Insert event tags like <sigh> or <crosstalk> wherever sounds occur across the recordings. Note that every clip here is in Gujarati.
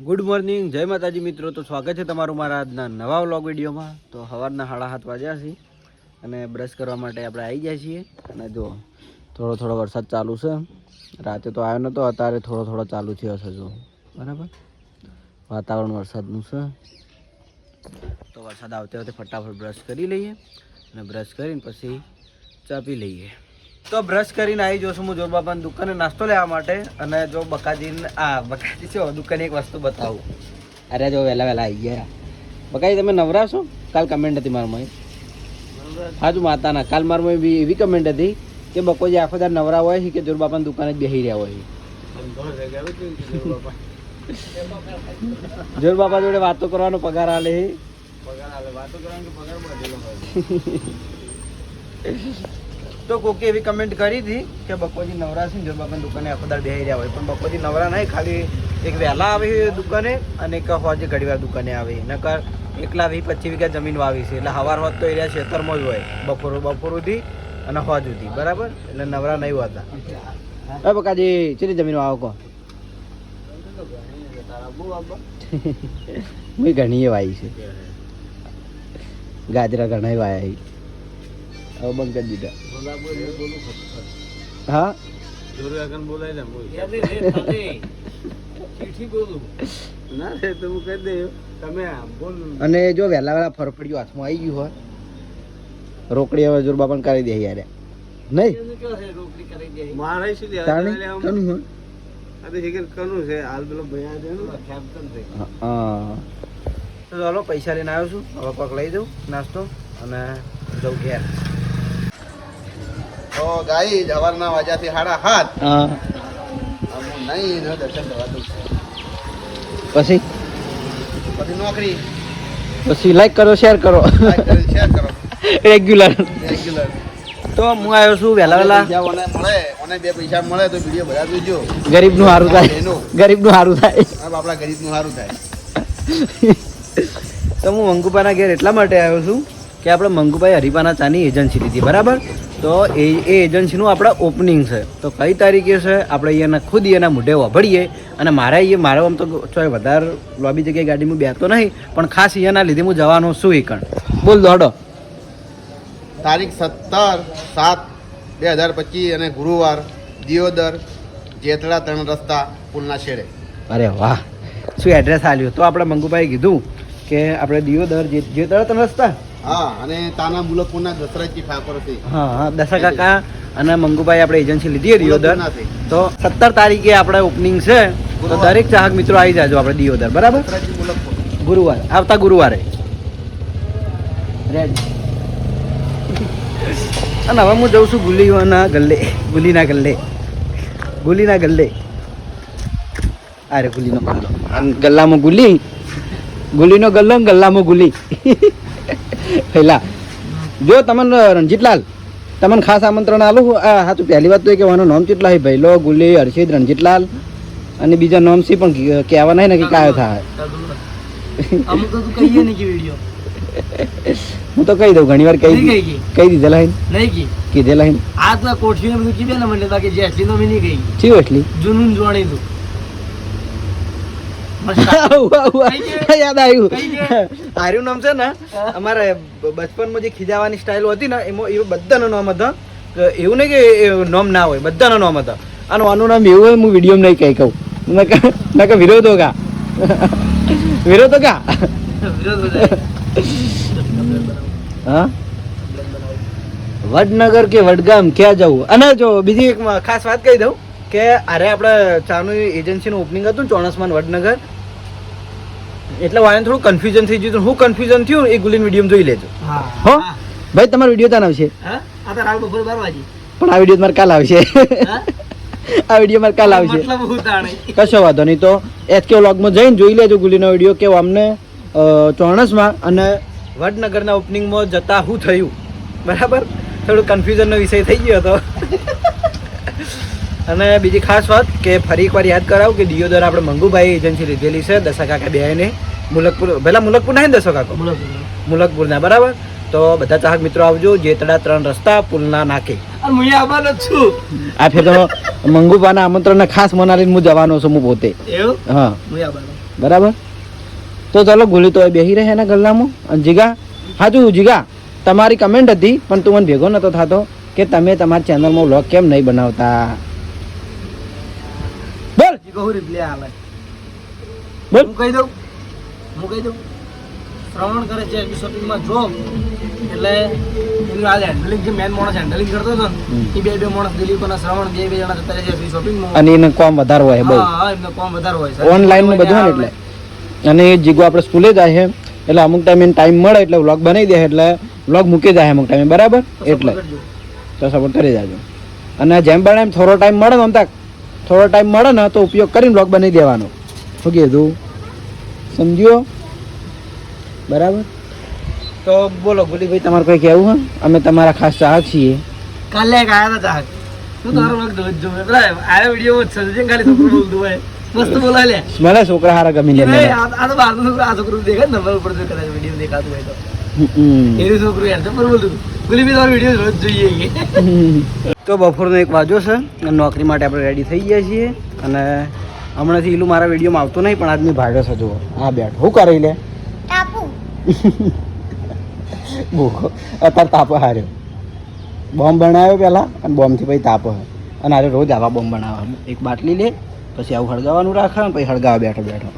ગુડ મોર્નિંગ જય માતાજી મિત્રો. તો સ્વાગત છે તમારું મારા આજના નવા વ્લોગ વિડીયોમાં. તો સવારના સાડા સાત વાગ્યા છે અને બ્રશ કરવા માટે આપણે આવી જાય છીએ. અને જો, થોડો થોડો વરસાદ ચાલુ છે. રાતે તો આવ્યો નહોતો અત્યારે થોડો થોડો ચાલુ થયો છે જો. બરાબર? વાતાવરણ વરસાદનું છે. તો વરસાદ આવતે આવતે ફટાફટ બ્રશ કરી લઈએ અને બ્રશ કરીને પછી ચા પી લઈએ. તો બ્રશ કરીને આવી જોશું હું જોર બાપાની દુકાને નાસ્તો લેવા માટે અને જો બકાજી આ બકાજી છે દુકાને એક વસ્તુ બતાવું. અરે જો વહેલા વહેલા આવી ગયા. બકાજી તમે નવરા છો કાલ કમેન્ટ હતી મારામાં હાજુ માતાના કાલ મારામાં બી એવી કમેન્ટ હતી કે બકોજી આખો દાર નવરા હોય છે કે જોર બાપાની દુકાને જ બેસી રહ્યા હોય <laughs> જોર બાપા જોડે વાતો કરવાનો પગાર આલે છે. <laughs> તો કોકે એવી કમેન્ટ કરી હતી કે બપોરથી નવરા છે ને બાપાની દુકાને આખો દાર બેસી રહ્યા હોય. પણ બપોરથી નવરા નહીં ખાલી એક વહેલા આવે દુકાને અને એક હોજે ઘડીવાર દુકાને આવે. નકર એકલા વીસ પચીસ વીઘા જમીન વાવી છે. એટલે હવાર હોત તો એરિયા ખેતરમાં જ હોય. બપોર બપોર સુધી અને હોજ સુધી બરાબર? એટલે નવરા નહીં હોતા. હવે બકાજી ચેલી જમીન વાવો કહો? <laughs> મેં ઘણી વાવી છે. <laughs> ગાજરા ઘણા વાયા હવે બંધ કરી દીધા. હા? અને જો વહેલા વહેલા ફરફડ્યું હાથમાં આવી ગયું હોય રોકડી હવે જોર પણ કરી દે યાર. નહીં? હોય? હા તો ચાલો પૈસા લઈને આવ્યો છું. હવે પગ લઈ દઉં નાસ્તો અને જઉં ઘેર. તો ગાઈ સવારના વાજાથી સાડા હાથ. નહીં દર્શન પછી? પછી નોકરી. પછી લાઈક કરો શેર કરો. શેર કરો રેગ્યુલર રેગ્યુલર તો હું આવ્યો છું વહેલા વહેલા. મળે ઓને બે પૈસા મળે તો વીડિયો બધા જોજો. ગરીબનું સારું થાય. એનું. ગરીબનું સારું થાય. આપણા ગરીબનું સારું થાય. તો હું મંગુપાના ઘેર એટલા માટે આવ્યો છું કે આપણે મંગુભાઈ હરિપાના ચાની એજન્સી લીધી બરાબર? તો એ એ એજન્સીનું આપણે ઓપનિંગ છે. તો કઈ તારીખે છે? આપણે અહીંયાના ખુદ એના મોઢે વાભળીએ અને મારા અહીંયા મારો આમ તો ચોય વધારે લોબી જગ્યાએ ગાડીમાં બેસતો નહીં પણ ખાસ અહીંયાના લીધે હું જવાનો છું એકણ કણ. બોલ દોડો. તારીખ સત્તર સાત બે હજાર પચીસ અને ગુરુવાર દિયોદર જેતળા ત્રણ રસ્તા પુલના છેડે. અરે વાહ. શું એડ્રેસ આલ્યું તો આપણે મંગુભાઈ કીધું કે આપણે દિયોદર જે જે તમે રસ્તા હા અને તાના મુલકપુરના દશરથજી ઠાકોર હતી હા હા દશા કાકા અને મંગુભાઈ આપણે એજન્સી લીધી દિયોદર તો સત્તર તારીખે આપણે ઓપનિંગ છે તો દરેક ચાહક મિત્રો આવી જાજો આપણે દિયોદર બરાબર? ગુરુવાર આવતા ગુરુવારે. રેડ અને હવે હું જઉં છું ગુલીઓના ગલ્લે ગુલીના ગલ્લે ગુલીના ગલ્લે. અરે ગુલીનો ગલ્લો. અને ગલ્લામાં ગુલી. ગુલીનો ગલ્લો ને ગલ્લામાં ગુલી. પહેલા જો તમને રણજીતલાલ તમને ખાસ આમંત્રણ આલું આ હા તો પહેલી વાત તો એ કહેવાનું નામ ચેટલા હોય ભૈલો ગુલી હર્ષિત રણજીતલાલ અને બીજા નામ સી પણ કહેવાના કહેવા નહીં ને કે કાયો થાય. હું તો કહી દઉં ઘણી વાર કહી કહી દીધેલા નહીં કીધેલા આ તો કોઠીને બધું કીધે ને મને બાકી જેસલી તો મેં નહીં કહી ચીવ એટલી જૂનું જોણી તું યાદ આવ્યું. આર્યું નામ છે ને? અમારે બચપનમાં જે ખીજાવાની સ્ટાઇલ હતી ને એમાં એવું બધાનો નામ હતા. એવું નહીં કે નામ ના હોય બધાનો નામ હતા. અને આનું નામ એવું હોય હું વીડિયો નહીં કહી. કહું ના કે વિરોધો કા વિરોધો કા. હા? વડનગર કે વડગામ ક્યાં જવું? અને જો બીજી એક ખાસ વાત કહી દઉં. કે અરે આપણે ચાનું એજન્સીનું ઓપનિંગ હતું ને ચોણસમાન વડનગર? એટલે વાયન થોડું કન્ફ્યુઝન થઈ ગયું. હું કન્ફ્યુઝન થયું એ ગુલીન વીડિયો જોઈ લેજો. હા. હો? હા. ભાઈ તમારો વીડિયો તાન આવશે. હા? પણ આ વીડિયો મારે કાલ આવશે. આ વીડિયો મારે કાલ આવશે. હું કશો વાંધો નહીં. તો એચકે વ્લોગમાં જઈને જોઈ લેજો ગુલીનો વીડિયો કે અમને ચોણસમાં અને વડનગરના ઓપનિંગમાં જતા શું થયું. બરાબર? થોડું કન્ફ્યુઝનનો વિષય થઈ ગયો હતો. અને બીજી ખાસ વાત કે ફરી એકવાર યાદ કરાવું કે દિયોદર આપણે મંગુભાઈ એજન્સી લીધેલી છે દસા કાકા બેને મુલકપુર પહેલાં મુલકપુર ના દસો કાકો. મુલકપુરના બરાબર? તો બધા ચાહક મિત્રો આવજો જેતડા ત્રણ રસ્તા પુલના નાકે. હું આવવાનો છું. આ ફેર તો મંગુભાના આમંત્રણને ખાસ મનાલીને હું જવાનો છું હું પોતે. હા. બરાબર? તો ચાલો ગોલી તો બેસી રહે એના ગલ્લામાં. અને જીગા હાજુ જીગા તમારી કમેન્ટ હતી પણ તું મને ભેગો નતો થતો કે તમે તમારી ચેનલમાં વ્લોગ કેમ નહીં બનાવતા? બોલ જીગો હું રિપ્લે હાલે હું કહી દઉં? હું કહી દઉં? શ્રવણ કરે છે શોપિંગમાં જોબ એટલે એનું આ હેન્ડલિંગ જે મેન માણસ હેન્ડલિંગ કરતો હતો ને એ બે બે માણસ દિલીપ અને શ્રવણ બે બે જણા જતા રહે છે શોપિંગમાં અને એને કોમ વધારે હોય બહુ હા એમને કોમ વધારે હોય ઓનલાઈનનું બધું એટલે. અને એ જીગો આપણે સ્કૂલે જાય છે એટલે અમુક ટાઈમ એને ટાઈમ મળે એટલે વ્લોગ બનાવી દે એટલે વ્લોગ મૂકી જાય અમુક ટાઈમે બરાબર? એટલે. તો સપોર્ટ કરી જાજો અને જેમ પણ એમ થોડો ટાઈમ મળે ને આમ તાક. થોડો ટાઈમ મળે ને તો ઉપયોગ કરીને બ્લોગ બનાવી દેવાનો. શું કીધું? સમજ્યો? બરાબર? તો બોલો ગુલીભાઈ તમારે કોઈ કહેવું હે અમે તમારા ખાસ ચાહક છીએ. કાલે એક આવ્યા હતા ચાહક. હું તારો જોઉં પેલા આયા વીડિયો સજેશન ખાલી છોકરું બોલતું હોય. મસ્ત બોલાય લે. મને છોકરા હારા ગમી લે આ તો બહારનું છોકરું આ છોકરું દેખાય ને નંબર ઉપર જો કદાચ વીડિયો દેખાતું હોય તો. એનું છોકરું યાર પર બોલતું ગુલીબી તમારો વીડિયો રોજ જોઈએ તો બપોરનો એક વાજો છે અને નોકરી માટે આપણે રેડી થઈ ગયા છીએ. અને હમણાંથી ઈલું મારા વિડીયોમાં આવતો નહીં પણ આજની ભાડે છે જુઓ. આ બેઠ. હું કરી લે? ભૂખો <laughs> અત્યારે તાપો હાર્યો. બોમ્બ બનાવ્યો પહેલાં અને બોમ્બથી પછી તાપો હે અને આરે રોજ આવા બોમ્બ બનાવવા એક બાટલી લે પછી આવું હળગાવવાનું રાખે અને પછી હળગાવા બેઠો બેઠો.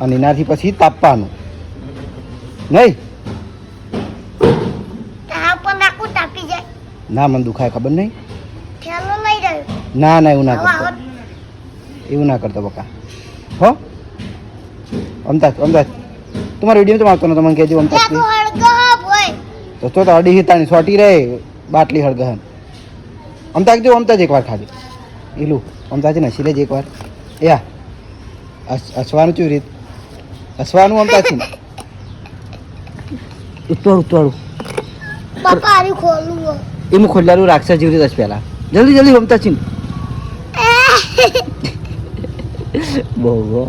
અને એનાથી પછી તાપવાનું. નહીં તારા પર નાખું તાપી જાય ના મને દુખાય ખબર નહીં. ના ના એવું ના કરતો. એવું ના કરતો બકા. હો? અમદાજ અમદાજ તમારો વીડિયો તો આવતો નતો મને કહેજો અમદાજ તો તો તો અડી હિતાની સોટી રહે બાટલી હળગહન. અમતાજ જો અમતાજ એકવાર ખાધી ઈલું ને નસી લેજે એકવાર યા અસ- અસવાનું ચું રીત અસવાનું અમતાજ છે ઉતવાળું ઉતવાળું ખોલું એમ ખોલ્લારું રાક્ષસ જેવી રીતે પહેલા. જલ્દી જલ્દી અમતાજ છીન બહુ બહુ.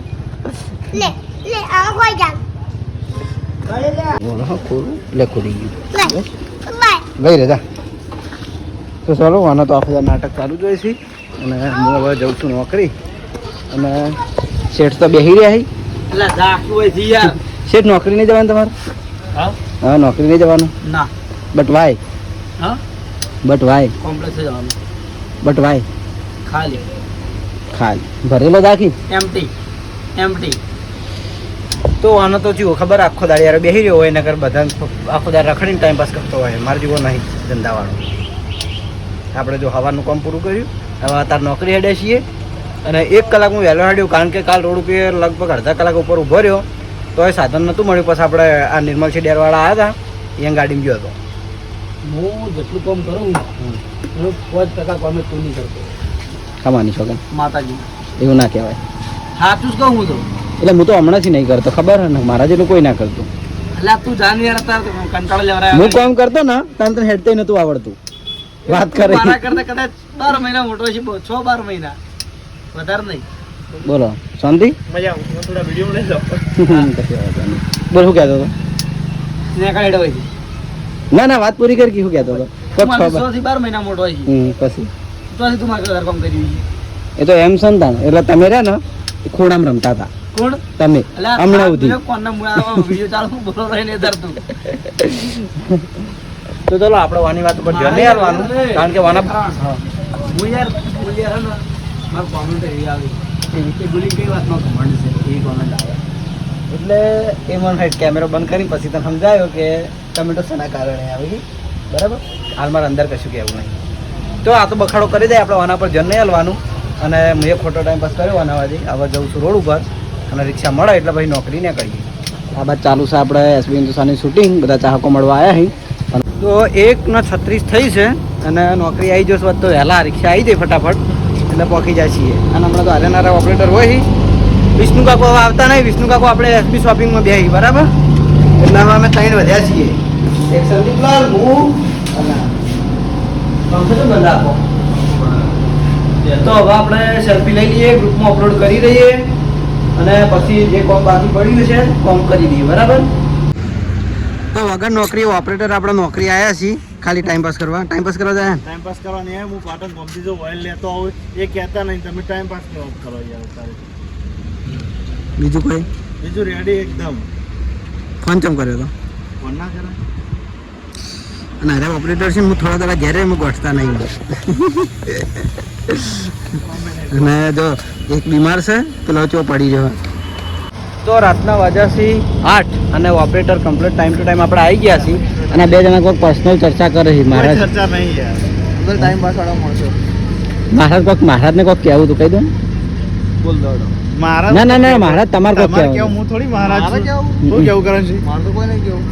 લે લે આ કોઈ બોલો હા ખોલું લે ખોલી ગયું. લે બાય રે જા. તો ચાલો આનો તો આખું નાટક ચાલુ જ હોય છે. અને હું હવે જઉં છું નોકરી. અને શેઠ તો બેસી રહ્યા છે. શેઠ નોકરી નહીં જવાનું તમારે? હા? હા નોકરી નહીં જવાનું? ના. બટ વાય હા? But why? કોમ્પ્લેક્સ જવાનું બટ વાય? ખાલી. ખાલી. ભરેલો દાખી એમટી એમટી તો આનો તો જીવો ખબર આખો દાડી યાર બેસી રહ્યો હોય નગર બધા આખો દાડ રખડીને ટાઈમ પાસ કરતો હોય. મારે જેવો નહીં ધંધાવાળો. આપણે જો હવાનું કામ પૂરું કર્યું હવે અત્યારે નોકરી હેડે છીએ. અને એક કલાક હું વહેલો હેડ્યો કારણ કે કાલ રોડ ઉપર લગભગ અડધા કલાક ઉપર ઊભો રહ્યો. તો એ સાધન નહોતું મળ્યું. પછી આપણે આ નિર્મલ છે ડેરવાળા આવ્યા હતા એ ગાડીમાં ગયો હતો. હું જેટલું કામ કરું ને એનું પાંચ ટકા કામે તું નહીં કરતો. કમાની છોકન માતાજી. એવું ના કહેવાય. સાચું જ કહું હું તો. એટલે હું તો હમણાંથી નહીં કરતો ખબર ને? મારા જેટલું કોઈ ના કરતું. એટલે આ તું જાન યાર અત્યારે તો કંટાળો લેવરાય હું કામ કરતો ને તને તને હેડતે નતું આવડતું. વાત કરે. મારા કરતા કદાચ બાર મહિના મોટો છે છ બાર મહિના. વધારે નહીં. બોલો શાંતિ? મજા હું થોડા વીડિયો લઈ જાઉં. કશી બોલ શું કહેતો હતો? ને કાઢ્યો હોય છે. ના ના વાત પૂરી કરી શું કહેતો હતો? બાર મહિના મોટો પછી? પછી તું મારે ઘર કામ કર્યું એ તો એમ સંતાન. એટલે તમે રહ્યા ને ખોડામાં રમતા હતા. કોણ? તમે. એટલે હમણાં સુધી. કોણના મુળા વીડિયો ચાલુ બોલો રહીને ધરતું તો. ચલો આપણે વાની વાત ઉપર ધ્યાન નહીં કારણ કે વાના હું. યાર હું યાર હે ને કોમેન્ટ એવી આવી. કે ગુલી કઈ વાતનો કમેન્ટ છે? એ કોમેન્ટ આવે. એટલે એ મને કેમેરો બંધ કરી પછી તને સમજાયો કે ટમેટો શેના કારણે આવી બરાબર? હાલ મારે અંદર કશું કહેવું નહીં. તો આ તો બખાડો કરી દે આપણે આના પર જન નહીં હલવાનું. અને મેં ખોટો ટાઈમ પાસ કર્યો આના વાજી હવે જઉં છું રોડ ઉપર. અને રિક્ષા મળે એટલે પછી નોકરી ને કરીએ. આ બાદ ચાલુ છે આપણે એસબી હિન્દુસ્તાની શૂટિંગ બધા ચાહકો મળવા આવ્યા અહીં તો એક ને છત્રીસ થઈ છે અને નોકરી આવી જશે તો વહેલા રિક્ષા આવી જાય ફટાફટ. એટલે પહોંચી જાય છીએ. અને હમણાં તો હારેનારા ઓપરેટર હોય છે. વિષ્ણુ કાકો આવતા નહીં. વિષ્ણુ કાકો આપણે એસબી શોપિંગમાં બેસી બરાબર? એટલે અમે ત્રણ વધ્યા છીએ. એક સંદીપલાલ હું અને બંધ રાખો તો હવે આપણે સેલ્ફી લઈ લઈએ ગ્રુપમાં અપલોડ કરી દઈએ અને પછી જે કોમ બાકી પડ્યું છે કોમ કરી દઈએ બરાબર તો વગર નોકરી ઓપરેટર આપણે નોકરી આવ્યા છીએ ખાલી ટાઈમ પાસ કરવા ટાઈમ પાસ કરવા જાય ટાઈમ પાસ કરવાની નહીં હું પાટણ ગમતી જો ઓઇલ લેતો આવું એ કહેતા નહીં તમે ટાઈમ પાસ કરો કરો યાર બીજું કોઈ બીજું રેડી એકદમ ફોન ચમ કર્યો તો ફોન ના કરે અને અરે ઓપરેટર છે હું થોડા થોડા ઘેરે હું ગોઠતા નહીં અને જો એક બીમાર છે પેલો ચો પડી જવા તો રાતના વાજાથી આઠ અને operator complete time to time આપણે આવી ગયા છીએ અને બે જણા કોઈ પર્સનલ ચર્ચા કરે છે મારા મહારાજ. ચર્ચા નહીં યાર. ટાઈમ પાસ વાળા મળશે મહારાજ કોઈક મહારાજને કોઈક કહેવું તું કહી દો ને. બોલ દો મહારાજ ના ના ના મહારાજ તમારે કોઈ તમારે કહેવું. હું થોડી મહારાજ કેવું? શું કેવું કરે છે? મારે તો કોઈ નહીં કેવું.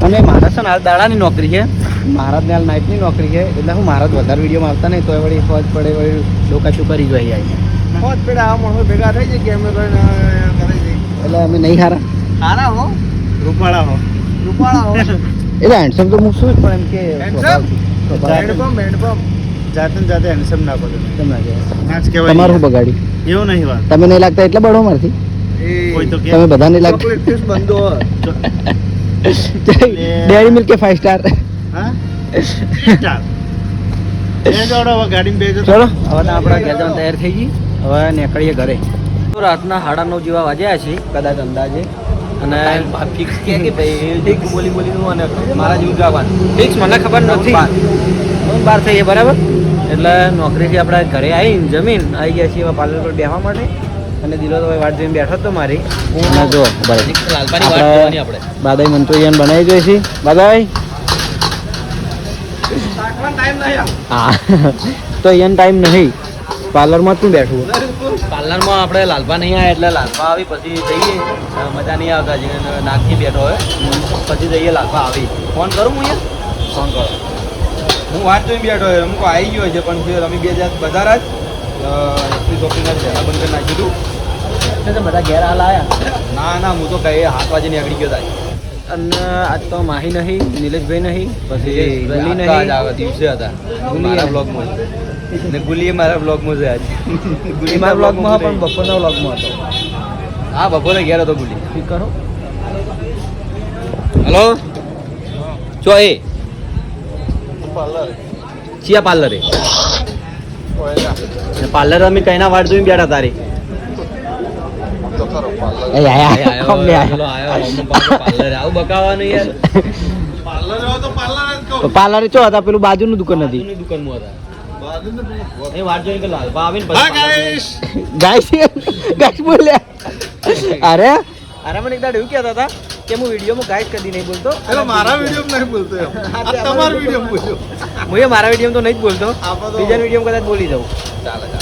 તમે મારા છે ને હાલ દાડાની નોકરી છે. મહારાજને હાલ નાઇટની નોકરી છે. એટલે હું મહારાજ વધારે વિડીયોમાં આવતા નહીં તો એ વળી ફોજ પડે વળી ડોકા કરી જોઈએ અહીંયા. ફોજ પડે આ માણસો ભેગા થઈ જાય કે કરી એટલે અમે નહીં હારા. હારા હો. રૂપાળા હો. રૂપાળા હો. એટલે હેન્ડસમ તો મૂકશું જ પણ એમ કે Handsome? સ્વભાવ- હેન્ડ પંપ હેન્ડ પંપ જાતે જાતે હેન્ડસમ ના પડે કેમ ના કહેવાય? જ તમારું બગાડી. એવું નહીં વાત. તમે નહીં લાગતા એટલે બળો મારથી? કોઈ તો કે તમે બધા નહીં લાગતા બંધો <laughs> ડેરી મિલ્ક કે ફાઈવ સ્ટાર હા? સ્ટાર ચલો. હવે આપણા ઘેર તૈયાર થઈ ગઈ. હવે નીકળીએ ઘરે. તો રાતના સાડા નવ જેવા વાગ્યા છે કદાચ અંદાજે. અને ફિક્સ કે <laughs> કે ભાઈ બોલી બોલીનું અને મારા જેવું જવાનું ફિક્સ મને ખબર નથી. હું બાર થઈએ બરાબર? એટલે નોકરીથી આપણે ઘરે આવી જમીન આવી ગયા છીએ પાર્લર પર બેસવા માટે. અને દિલો તો વાટ જોઈને બેઠો તો મારી. હું જો આપણે બાદાઈ મંચુરિયન બનાવી જોઈએ છીએ બાદાઈ? હા. <laughs> તો અહીંયા ટાઈમ નહીં. પાર્લરમાં તું બેઠું. પાર્લરમાં આપણે લાલપા નહીં આવ્યા એટલે લાલપા આવી પછી જઈએ. મજા નહીં આવતા જે નાખી બેઠો હોય. પછી જઈએ લાલપા આવી. ફોન કરું હું અહીંયા? ફોન કરો. હું વાત જોઈને બેઠો હોય અમુક આવી ગયો છે પણ અમે બે જાત બજાર જ શોપિંગ જ બંધ કરી નાખી હતું. એટલે બધા ઘેર હાલ આવ્યા ના ના હું તો કઈ હાથ વાગે નીકળી ગયો થાય અને આજ તો માહી નહીં નિલેશભાઈ નહીં પછી ગુલી તો નહીં. આવા દિવસે હતા. ગુલી મારા બ્લોગમાં ને ગુલી એ મારા બ્લોગમાં છે. <laughs> આજ ગુલી મારા બ્લોગમાં પણ બપોરના બ્લોગમાં હતો. હા બપોરે ઘેર હતો ગુલી. ઠીક કરો? હલો? ચો એ. ચિયા પાર્લરે. પાર્લર અમે કઈના વાટ જોઈને બેઠા તારી. એ આયા. અમને આયા આવું બકાવાનું યાર. પાર્લર હોય તો પાર્લર જ કહું. પાર્લર ચો હતા? પેલું બાજુનું દુકાન હતી. બાજુની અરે? અરે મને એકદા એવું કહેતા હતા કે હું વિડીયોમાં ગાઈડ કદી નહીં બોલતો. એટલે મારા વીડિયો નહીં બોલતો આ તમારા વિડીયોમાં બોલ્યો. હું એ મારા વિડીયોમાં તો નહીં જ બોલતો. બીજા વિડીયોમાં કદાચ બોલી જાઉં.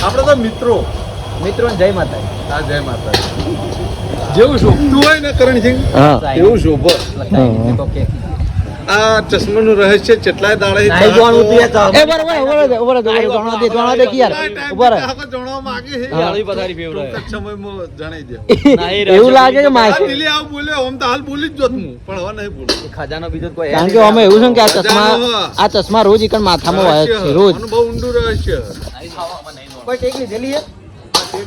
આપણે તો મિત્રો. મિત્રો જય માતા હા જય માતા જેવું શોભતું હોય ને કરણસિંહ? હા. એવું શોભો આ ચશ્માનું રહસ્ય કેટલાય દાડે નાઈ જોવાનું તું એ તો. એ બરાબર, ઊભો રહે, ઊભો રહે, ઊભો દે, જોણવા દે કે યાર. ઊભો રહે. જણવા માંગે છે. હા. પધારી ફેવડાવે. ટૂંક જ જણાઈ દે. એવું લાગે કે માસી દિલે આવું બોલ્યો આમ તો હાલ બોલી જ જોત હું પણ હવે નહીં બોલું. ખજાનો બીજો કોઈ કારણ કે અમે એવું છે કે આ ચશ્મા આ ચશ્મા રોજ ઈકણ માથામાં વાય છે રોજ. બહુ ઊંડું રહસ્ય. બટ ટેક લીધેલી છે?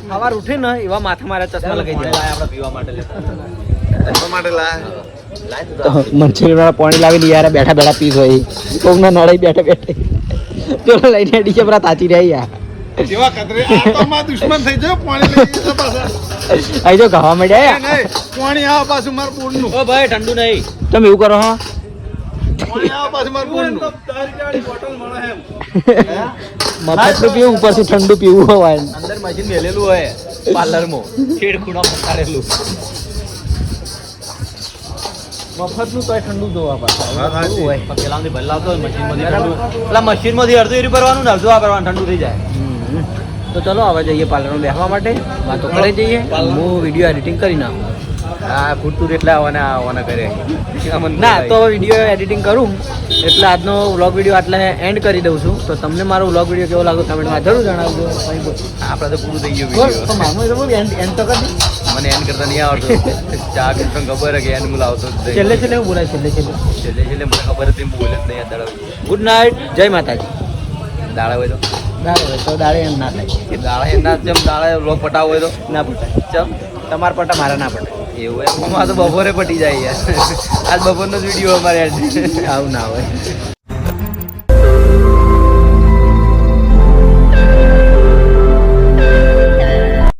સવાર ઉઠી ને એવા માથા મારા ચશ્મા લગાવી આપણે પીવા માટે લેતા માટે લાય. મંચુરિયન વાળા પાણી લાવી લઈ યાર બેઠા બેઠા પીસ હોય કોકના નડાઈ બેઠા બેઠા. પેલો લઈને ડીજે પર તાતી રહી યાર. જેવા કતરે? આ તો મારા દુશ્મન થઈ જાય પાણી લઈ જશે પાછા. જો ખાવા મળ્યા પાણી આ પાછું માર બોલનું ઓ ભાઈ ઠંડુ નહીં. તમે એવું કરો હા? પાછું મારા બોર્ડનું મફતનું પીવું ઉપરથી ઠંડુ પીવું હોય. અંદર મશીન મેલેલું હોય પાર્લરમાં. ખેડ ખૂણા પકાડેલું મફતનું તોય ઠંડુ જોવા પાછા. હોય. પણ પેલા ભરી લાવતો હોય મશીનમાંથી ઠંડુ. પેલા મશીનમાંથી અડધું એરી ભરવાનું ને અડધું આ ભરવાનું ઠંડુ થઈ જાય. તો ચલો હવે જઈએ પાર્લરમાં બેસવા માટે. વાતો કરી જઈએ. હું વીડિયો એડિટિંગ કરી નાખું. આ ખૂટતું એટલે આવવાના આવવાના કરે. ના તો વીડિયો એડિટિંગ કરું. એટલે આજનો વ્લોગ વીડિયો આટલે એન્ડ કરી દઉં છું. તો તમને મારો વ્લોગ વીડિયો કેવો લાગ્યો કમેન્ટમાં જરૂર જણાવજો. આપણે તો પૂરું થઈ ગયું એન્ડ તો મામું કરી મને એન્ડ કરતા નહીં આવડતું. ચા કરતા ખબર કે એન હું લાવતો છેલ્લે છેલ્લે હું બોલાય છેલ્લે છેલ્લે. છેલ્લે છેલ્લે મને ખબર હતી હું બોલે જ નહીં અત્યારે દાડા. ગુડ નાઇટ જય માતાજી. દાડા હોય તો. દાડે હોય તો દાડે એમ ના થાય. એ એમ એના જેમ દાડા લોક પટાવો હોય તો. ના પટાય. ચમ તમારા પટા મારા ના પટાય. એવું એમ. આમાં તો બપોરે પટી જાય યાર. આજ બપોરનો જ વીડિયો અમારે. આવું ના હોય.